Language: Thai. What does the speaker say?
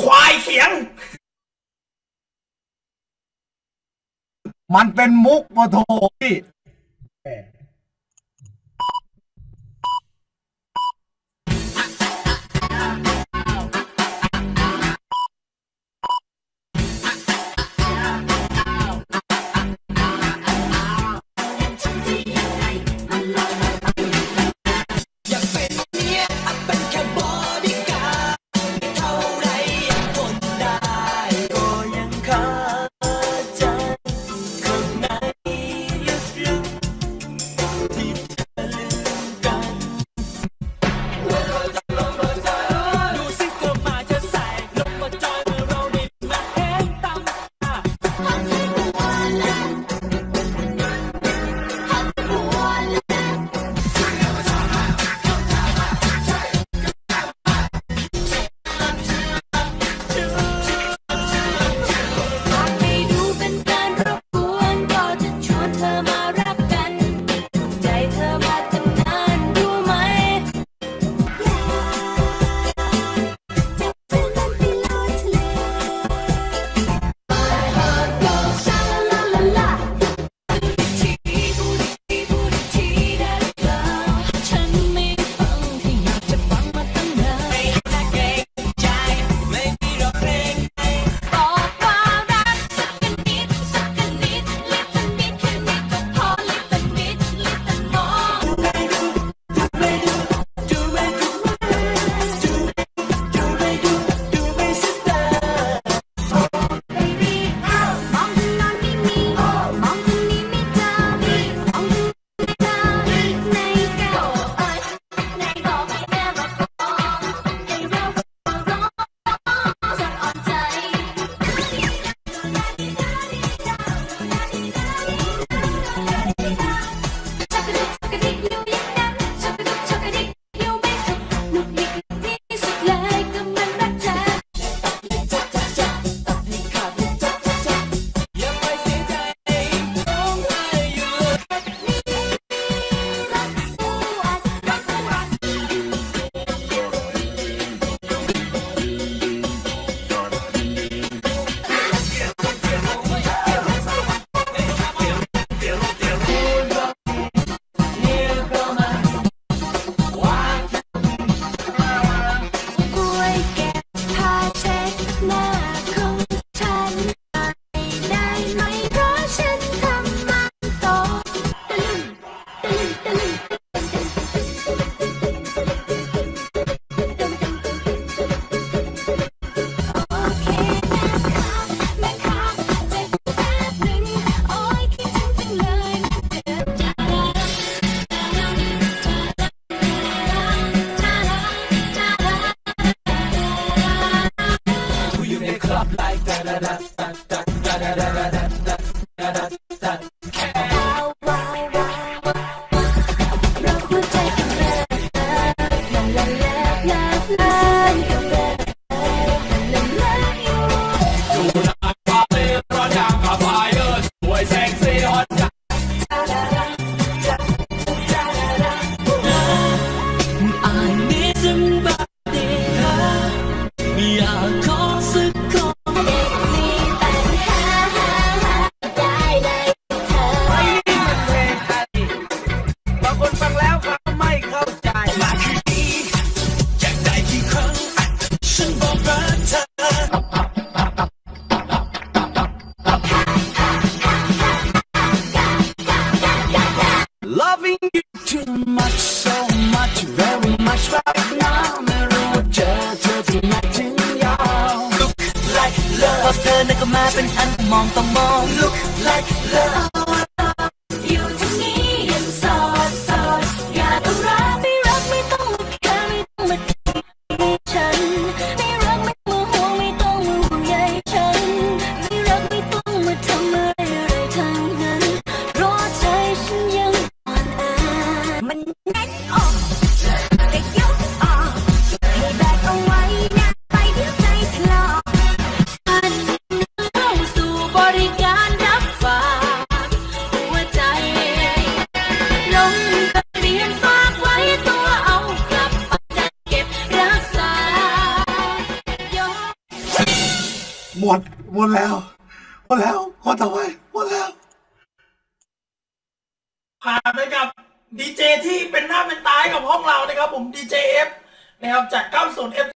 ควายเขียง มันเป็นมุกมาโทพี่ da เธอนั้นก็มาเป็นอันมองต้องมอง look like love หมดหมดแล้วหมดแล้วคนต่อไปหมดแล้วผ่านไปกับดีเจที่เป็นหน้าเป็นตายกับห้องเรานะครับผมดีเจเอฟนะครับจาก 90 F